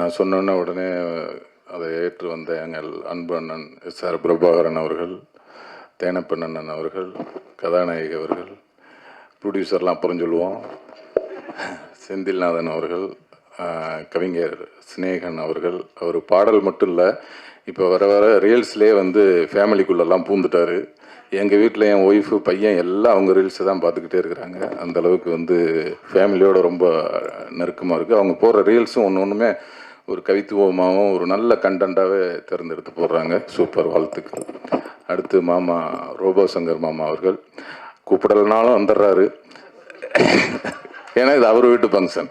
நான் சொன்னோன்னே உடனே அதை ஏற்று வந்த எங்கள் அன்பு அண்ணன் எஸ் ஆர் பிரபாகரன் அவர்கள் தேனப்பண்ணன் அவர்கள் கதாநாயகி அவர்கள் ப்ரொடியூசர்லாம் அப்புறம் சொல்லுவோம். செந்தில்நாதன் அவர்கள் கவிஞர் சினேகன் அவர்கள். அவர் பாடல் மட்டும் இல்லை இப்போ வர வர ரீல்ஸ்லேயே வந்து ஃபேமிலிக்குள்ளெல்லாம் பூந்துட்டார். எங்கள் வீட்டில் என் ஒய்ஃபு பையன் எல்லாம் அவங்க ரீல்ஸை தான் பார்த்துக்கிட்டே இருக்கிறாங்க. அந்த அளவுக்கு வந்து ஃபேமிலியோட ரொம்ப நெருக்கமாக இருக்குது அவங்க போடுற ரீல்ஸும் ஒன்று ஒன்றுமே ஒரு கவித்துவமாகவும் ஒரு நல்ல கண்டென்ட்டாகவே தேர்ந்தெடுத்து போடுறாங்க. சூப்பர் வாழ்த்துக்கள். அடுத்து மாமா ரோபோ சங்கர் மாமா அவர்கள். கூப்பிடலனாலும் வந்துடுறாரு. ஏன்னா இது அவர் வீட்டு ஃபங்க்ஷன்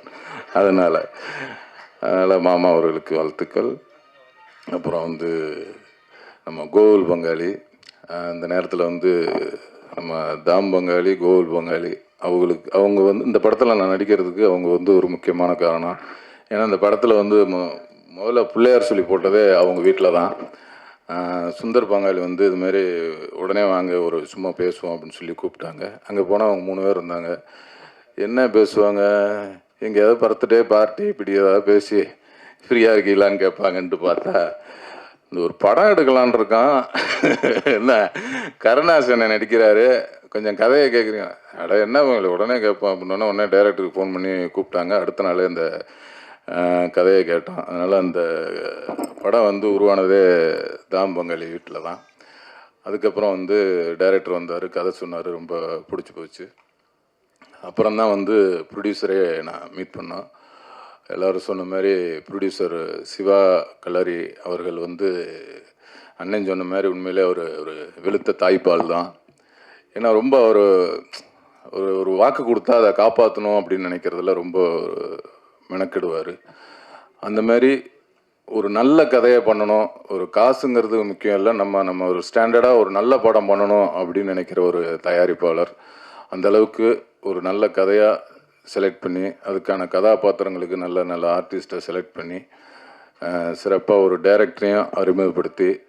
அதனால் அதனால் மாமா அவர்களுக்கு வாழ்த்துக்கள். அப்புறம் வந்து நம்ம கோகுல் பங்காளி அந்த நேரத்தில் வந்து நம்ம தாம் பங்காளி கோகுல் பங்காளி அவங்களுக்கு அவங்க வந்து இந்த படத்தில் நான் நடிக்கிறதுக்கு அவங்க வந்து ஒரு முக்கியமான காரணம். ஏன்னா அந்த படத்தில் வந்து மொ- முதல்ல பிள்ளையார் சொல்லி போட்டதே அவங்க வீட்டில் தான். சுந்தர் பங்காளி வந்து இதுமாரி உடனே வாங்க ஒரு சும்மா பேசுவோம் அப்படின்னு சொல்லி கூப்பிட்டாங்க. அங்கே போனால் அவங்க மூணு பேர் இருந்தாங்க. என்ன பேசுவாங்க? எங்கேயாவது பர்த்டே பார்ட்டி இப்படி ஏதாவது பேசி ஃப்ரீயாக இருக்கீங்களான்னு கேட்பாங்கன்ட்டு பார்த்தா இந்த ஒரு படம் எடுக்கலான் இருக்கான். என்ன கருணாசனை நடிக்கிறாரு. கொஞ்சம் கதையை கேட்குறீங்க அட என்ன உங்களை உடனே கேட்போம் அப்படின்னா உடனே டைரக்டருக்கு ஃபோன் பண்ணி கூப்பிட்டாங்க. அடுத்த நாளே இந்த கதையை கேட்டோம் அதனால் அந்த படம் வந்து உருவானதே தாம் பங்காளி வீட்டில் தான். அதுக்கப்புறம் வந்து டைரக்டர் வந்தார் கதை சொன்னார் ரொம்ப பிடிச்சி போச்சு. அப்புறம் தான் வந்து ப்ரொடியூசரே நான் மீட் பண்ணோம். எல்லோரும் சொன்ன மாதிரி ப்ரொடியூசர் சிவா கலரி அவர்கள் வந்து அண்ணன் சொன்ன மாதிரி உண்மையிலே ஒரு ஒரு வெளுத்த தாய்ப்பால் தான். ஏன்னா ரொம்ப ஒரு ஒரு ஒரு வாக்கு கொடுத்தா அதை காப்பாற்றணும் அப்படின்னு நினைக்கிறதுல ரொம்ப மெனக்கெடுவார். அந்த மாதிரி ஒரு நல்ல கதையை பண்ணணும். ஒரு காசுங்கிறது முக்கியம் இல்லை. நம்ம நம்ம ஒரு ஸ்டாண்டர்டாக ஒரு நல்ல படம் பண்ணணும் அப்படின்னு நினைக்கிற ஒரு தயாரிப்பாளர். அந்த அளவுக்கு ஒரு நல்ல கதையாக செலக்ட் பண்ணி அதுக்கான கதாபாத்திரங்களுக்கு நல்ல நல்ல ஆர்டிஸ்ட்டை செலக்ட் பண்ணி சிறப்பாக ஒரு டைரக்டரையும் அறிமுகப்படுத்தி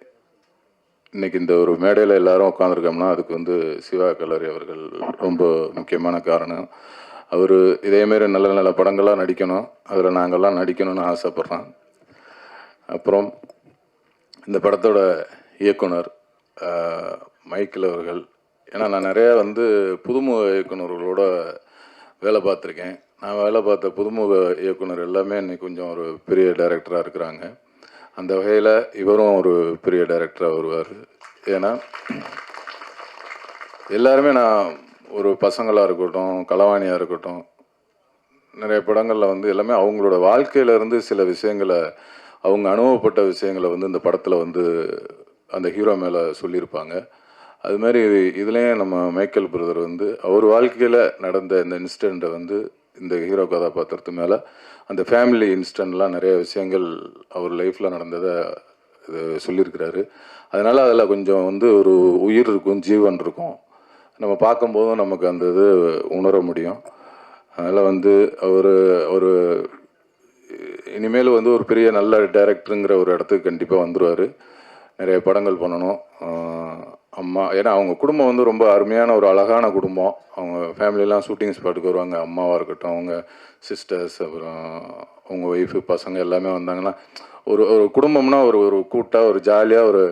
இன்னைக்கு இந்த ஒரு மேடையில் எல்லாரும் உட்காந்துருக்கோம்னா அதுக்கு வந்து சிவா கல்லூரி அவர்கள் ரொம்ப முக்கியமான காரணம். அவர் இதேமாரி நல்ல நல்ல படங்களாக நடிக்கணும். அதில் நாங்கள்லாம் நடிக்கணும்னு ஆசைப்பட்றோம். அப்புறம் இந்த படத்தோட இயக்குனர் மைக்கில் அவர்கள். ஏன்னா நான் நிறையா வந்து புதுமுக இயக்குனர்களோட வேலை பார்த்துருக்கேன். நான் வேலை பார்த்த புதுமுக இயக்குனர் எல்லாமே இன்னைக்கு கொஞ்சம் ஒரு பெரிய டைரக்டராக இருக்கிறாங்க. அந்த வகையில் இவரும் ஒரு பெரிய டைரக்டராக வருவார். ஏன்னா எல்லாருமே நான் ஒரு பசங்களாக இருக்கட்டும் களவாணியாக இருக்கட்டும் நிறைய படங்களில் வந்து எல்லாமே அவங்களோட வாழ்க்கையில இருந்து சில விஷயங்களை அவங்க அனுபவப்பட்ட விஷயங்களை வந்து இந்த படத்தில் வந்து அந்த ஹீரோ மேலே சொல்லியிருப்பாங்க. அது மாதிரி இதுலேயும் நம்ம மைக்கேல் பிரதர் வந்து அவர் வாழ்க்கையில் நடந்த இந்த இன்சிடெண்ட்டை வந்து இந்த ஹீரோ கதாபாத்திரத்து மேலே அந்த ஃபேமிலி இன்சிடெண்ட்லாம் நிறைய விஷயங்கள் அவர் லைஃப்பில் நடந்ததை இது சொல்லியிருக்கிறாரு. அதனால் அதில் கொஞ்சம் வந்து ஒரு உயிர் இருக்கும் ஜீவன் இருக்கும். நம்ம பார்க்கும்போதும் நமக்கு அந்த இது உணர முடியும். அதனால் வந்து அவர் ஒரு இனிமேல் வந்து ஒரு பெரிய நல்ல டைரக்டருங்கிற ஒரு இடத்துக்கு கண்டிப்பாக வந்துடுவார் நிறைய படங்கள் பண்ணணும். அம்மா ஏன்னா அவங்க குடும்பம் வந்து ரொம்ப அருமையான ஒரு அழகான குடும்பம். அவங்க ஃபேமிலிலாம் ஷூட்டிங் ஸ்பாட்டுக்கு வருவாங்க. அம்மாவாக இருக்கட்டும் அவங்க சிஸ்டர்ஸ் அப்புறம் அவங்க ஒய்ஃபு பசங்க எல்லாமே வந்தாங்கன்னா ஒரு ஒரு குடும்பம்னா ஒரு ஒரு கூட்டாக ஒரு ஜாலியாக ஒரு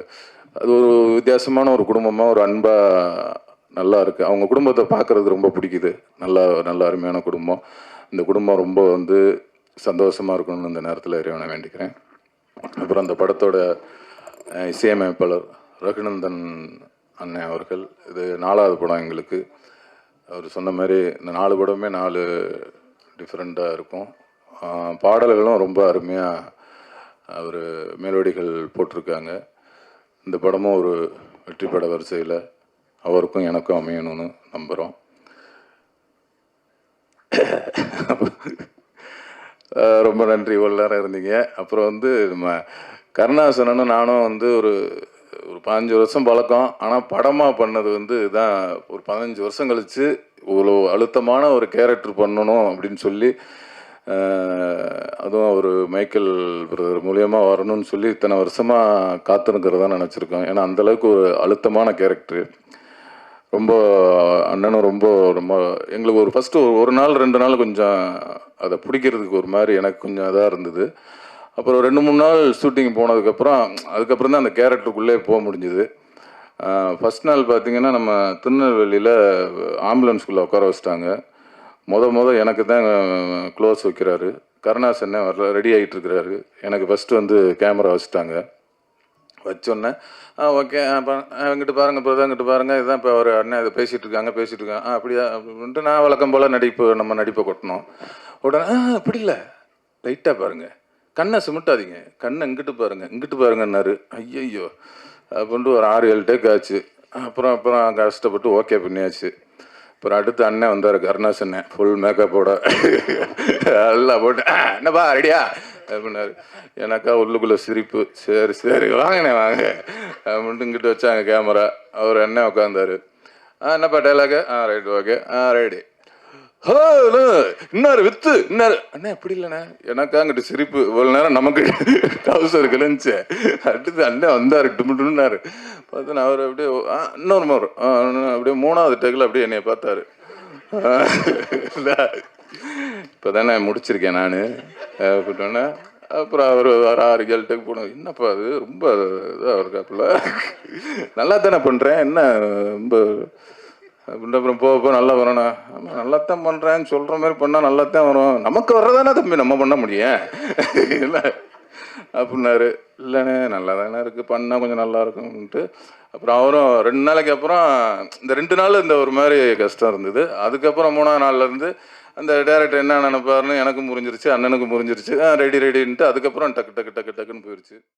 அது ஒரு வித்தியாசமான ஒரு குடும்பமாக ஒரு அன்பாக நல்லா இருக்குது அவங்க குடும்பத்தை பார்க்குறது ரொம்ப பிடிக்குது. நல்லா நல்ல அருமையான குடும்பம். இந்த குடும்பம் ரொம்ப வந்து சந்தோஷமாக இருக்கணும்னு இந்த நேரத்தில் இறைவனை வேண்டிக்கிறேன். அப்புறம் அந்த படத்தோட இசையமைப்பாளர் ரகுநந்தன் அண்ணன் அவர்கள் இது நாலாவது படம் எங்களுக்கு. அவர் சொன்ன மாதிரி இந்த நாலு படமே நாலு டிஃப்ரெண்ட்டாக இருக்கும். பாடல்களும் ரொம்ப அருமையாக அவர் மெலோடிகள் போட்டிருக்காங்க. இந்த படமும் ஒரு வெற்றி பட வரிசையில் அவருக்கும் எனக்கும் அமையணும்னு நம்புகிறோம் ரொம்ப நன்றி. இவ்வளோ நேரம் இருந்தீங்க. அப்புறம் வந்து நம்ம கருணாசனனும் நானும் வந்து ஒரு ஒரு பதினஞ்சு வருஷம் பழக்கம். ஆனால் படமாக பண்ணது வந்து இதான். ஒரு பதினஞ்சு வருஷம் கழித்து இவ்வளோ அழுத்தமான ஒரு கேரக்டர் பண்ணணும் அப்படின்னு சொல்லி அதுவும் ஒரு மைக்கேல் பிரதர் மூலியமாக வரணும்னு சொல்லி இத்தனை வருஷமாக காத்திருக்கிறதா நினச்சிருக்கோம். ஏன்னா அந்தளவுக்கு ஒரு அழுத்தமான கேரக்டர். ரொம்ப அண்ணனும் ரொம்ப ரொம்ப எங்களுக்கு ஒரு ஃபஸ்ட்டு ஒரு ஒரு நாள் ரெண்டு நாள் கொஞ்சம் அதை பிடிக்கிறதுக்கு ஒரு மாதிரி எனக்கு கொஞ்சம் இதாக இருந்தது. அப்புறம் ரெண்டு மூணு நாள் ஷூட்டிங் போனதுக்கப்புறம் அதுக்கப்புறம் தான் அந்த கேரக்டருக்குள்ளே போக முடிஞ்சுது. ஃபஸ்ட் நாள் பார்த்தீங்கன்னா நம்ம திருநெல்வேலியில் ஆம்புலன்ஸ்குள்ளே உட்கார வச்சிட்டாங்க. மொதல் மொதல் எனக்கு தான் க்ளோஸ் வைக்கிறாரு. கருணாசன்னே வரல ரெடி ஆகிட்டு இருக்கிறாரு எனக்கு ஃபஸ்ட்டு வந்து கேமரா வச்சுட்டாங்க. வச்சோன்னே ஆ ஓகே இங்கிட்டு பாருங்க இப்போ தான் பாருங்கள் இதுதான் இப்போ ஒரு அண்ணன் இதை பேசிகிட்டு இருக்காங்க பேசிகிட்டு இருக்காங்க. ஆ அப்படியா? அப்படின்ட்டு நான் வழக்கம் போல் நடிப்பு நம்ம நடிப்பை கொட்டணும் உடனே ஆ அப்படி இல்லை. லைட்டாக பாருங்கள் கண்ணை சுமிட்டாதீங்க. கண்ணை இங்கிட்டு பாருங்க. இங்கிட்டு பாருங்கன்னாரு. ஐயையோ. அப்படின்ட்டு ஒரு ஆறு ஏழு டேக் ஆச்சு. அப்புறம் அப்புறம் கஷ்டப்பட்டு ஓகே பண்ணியாச்சு. அப்புறம் அடுத்த அண்ணன் வந்தார் கருணாஸ் அண்ணன் ஃபுல் மேக்கப்போட எல்லாம் போட்டு என்னப்பா ரெடியா அப்படின்னாரு. எனக்கா உள்ளுக்குள்ளே சிரிப்பு. சரி சரி வாங்கண்ணே வாங்க. அப்படின்ட்டு இங்கிட்டு வச்சாங்க கேமரா அவர் என்ன உட்காந்தாரு ஆ என்னப்பா டைலாகு ஆ ரைட் ஓகே ஆ ரைடு ஹலோ இன்னாரு வித்து? இன்னாரு? அண்ணா எப்படி இல்லைண்ணே. எனக்கா அங்கிட்டு சிரிப்பு. இவ்வளோ நேரம் நமக்கு டவுசர் கிழிஞ்சு அடுத்து அண்ணன் வந்தார் டுமுட்டுன்னாரு பார்த்தோன்னா அவர் அப்படியே ஆ, இன்னொரு முறை. ஆ, அப்படியே மூணாவது டேக்கில் அப்படியே என்னைய பார்த்தாரு. இப்போ தானே முடிச்சிருக்கேன் நான். அப்படின்னோடனே அப்புறம் அவர் வர ஆறு ஏழு போனோம். என்னப்பா அது? ரொம்ப இதாக இருக்காப்புல நல்லா தானே பண்ணுறேன் என்ன ரொம்ப அப்படின்ற அப்புறம் போக போக நல்லா வரணும் ஆமாம் நல்லா தான் பண்ணுறேன்னு சொல்கிற மாதிரி பண்ணால் நல்லா தான் வரும். நமக்கு வர்றதானே தம்பி? நம்ம பண்ண முடியும். இல்லை அப்படின்னாரு. இல்லைண்ணே நல்லா தானே இருக்குது பண்ணால் கொஞ்சம் நல்லா இருக்கும்ன்ட்டு. அப்புறம் அவரும் ரெண்டு நாளைக்கு அப்புறம் இந்த ரெண்டு நாள் இந்த ஒரு மாதிரி கஷ்டம் இருந்தது. அதுக்கப்புறம் மூணாவது நாள்ல இருந்து அந்த டேரக்டர் என்ன நினைப்பாருன்னு எனக்கும் புரிஞ்சிருச்சு அண்ணனுக்கும் புரிஞ்சிருச்சு. ரெடி ரெடின்ட்டு அதுக்கப்புறம் டக்கு டக்கு டக்கு டக்குன்னு போயிடுச்சு